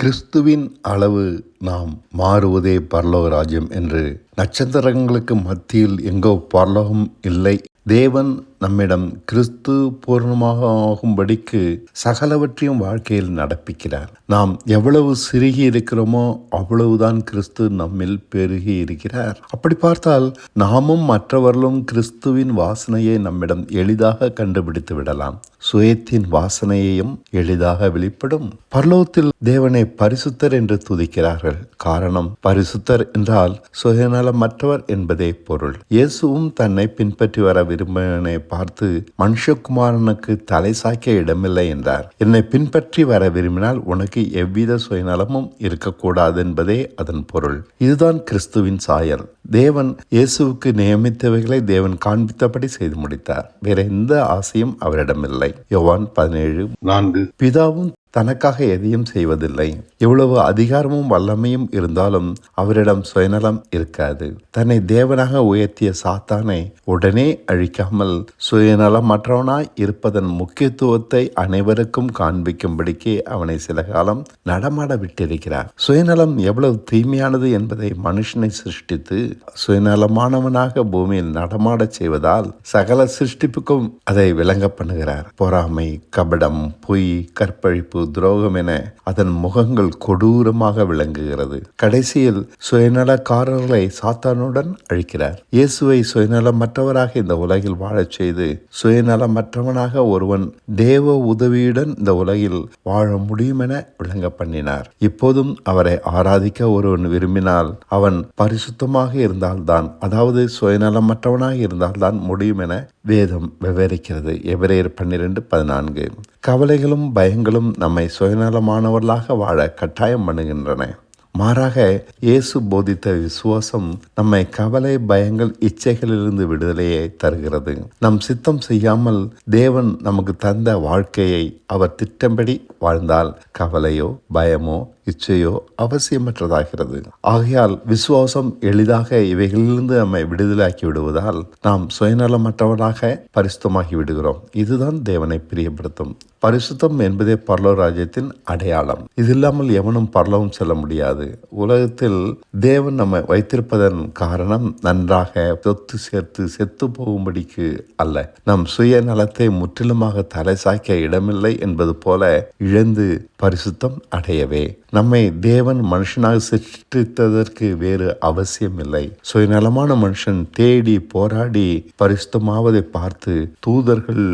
கிறிஸ்துவின் அளவு நாம் மாறுவதே பரலோக ராஜ்யம் என்று நட்சத்திரங்களுக்கு மத்தியில் எங்கோ பரலோகம் இல்லை. தேவன் நம்மிடம் கிறிஸ்து பூர்ணமாக ஆகும்படிக்கு சகலவற்றையும் வாழ்க்கையில் நடப்பிக்கிறார். நாம் எவ்வளவு சிறுகி இருக்கிறோமோ அவ்வளவுதான் கிறிஸ்து நம்மில் பெருகி இருக்கிறார். அப்படி பார்த்தால் நாமும் மற்றவர்களும் கிறிஸ்துவின் வாசனையை நம்மிடம் எளிதாக கண்டுபிடித்து விடலாம். சுயத்தின் வாசனையையும் எளிதாக வெளிப்படும். பரலோகத்தில் தேவனை பரிசுத்தர் என்று துதிக்கிறார்கள். காரணம் பரிசுத்தர் என்றால் சுயநலமற்றவர் என்பதே பொருள். இயேசுவும் தன்னை பின்பற்றி வர விரும்பினனை பார்த்து மனுஷகுமாரனுக்கு தலை சாய்க்க இடமில்லை என்றார். என்னை பின்பற்றி வர விரும்பினால் உனக்கு எவ்வித சுயநலமும் இருக்கக்கூடாது என்பதே அதன் பொருள். இதுதான் கிறிஸ்துவின் சாயல். தேவன் இயேசுவுக்கு நியமித்தவைகளை தேவன் காண்பித்தபடி செய்து முடித்தார். வேற எந்த ஆசையும் அவரிடமில்லை. யோவான் பதினேழு நான்கு. பிதாவும் தனக்காக எதையும் செய்வதில்லை. எவ்வளவு அதிகாரமும் வல்லமையும் இருந்தாலும் அவரிடம் சுயநலம் இருக்காது. தன்னை தேவனாக உயர்த்திய சாத்தானை உடனே அழிக்காமல் சுயநலமற்றவனாய் இருப்பதன் முக்கியத்துவத்தை அனைவருக்கும் காண்பிக்கும்படிக்கு அவனை சில காலம் நடமாட விட்டிருக்கிறார். சுயநலம் எவ்வளவு தீமையானது என்பதை மனுஷனை சிருஷ்டித்து சுயநலமானவனாக பூமியில் நடமாடச் செய்வதால் சகல சிருஷ்டிப்புக்கும் அதை விளங்க பண்ணுகிறார். பொறாமை கபடம் பொய் கற்பழிப்பு துரோகம் என அதன் முகங்கள் கொடூரமாக விளங்குகிறது. கடைசியில் சுயநலக்காரர்களை சாத்தானுடன் அழிக்கிறார். இயேசுவை சுயநலமற்றவராக இந்த உலகில் வாழச் செய்து சுயநலமற்றவனாக ஒருவன் தேவ உதவியுடன் இந்த உலகில் வாழ முடியும் என விளங்க பண்ணினார். இப்போதும் அவரை ஆராதிக்க ஒருவன் விரும்பினால் அவன் பரிசுத்தமாக இருந்தால்தான் அதாவது சுயநலமற்றவனாக இருந்தால்தான் முடியும் என வேதம் விவரிக்கிறது. எபிரேயர் பன்னிரெண்டு பதினான்கு. கவலைகளும் பயங்களும் நம்மை சுயநலமானவர்களாக வாழ கட்டாயம் பண்ணுகின்றன. மாறாக இயேசு போதித்த விசுவாசம் நம்மை கவலை பயங்கள் இச்சைகளிலிருந்து விடுதலையை தருகிறது. நம் சித்தம் செய்யாமல் தேவன் நமக்கு தந்த வாழ்க்கையை அவர் திட்டம்படி வாழ்ந்தால் கவலையோ பயமோ இச்சையோ அவசியமற்றதாகிறது. ஆகையால் விசுவாசம் எளிதாக இவைகளிலிருந்து நம்மை விடுதலாக்கி விடுவதால் நாம் சுயநலமற்றவராக பரிசுத்தமாகி விடுகிறோம். இதுதான் தேவனை பிரியப்படுத்தும். பரிசுத்தம் என்பதே பரலோ ராஜ்யத்தின் அடையாளம். இது இல்லாமல் எவனும் பரலவும் செல்ல முடியாது. உலகத்தில் தேவன் நம்மை வைத்திருப்பதன் காரணம் நன்றாக தொத்து சேர்த்து செத்து போகும்படிக்கு அல்ல. நம் சுயநலத்தை முற்றிலுமாக தலை சாய்க்க இடமில்லை என்பது போல இழந்து பரிசுத்தம் அடையவே. நம்மை தேவன் மனுஷனாக சிருஷ்டித்ததற்கு வேறு அவசியம் இல்லை சுயநலமான மனுஷன் தேடி போராடி பரிசுத்தமாவதை பார்த்து தூதர்கள்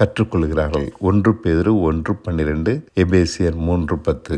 கற்றுக்கொள்கிறார்கள். ஒன்று பேரு ஒன்று பன்னிரண்டு எபேசியர் மூன்று பத்து.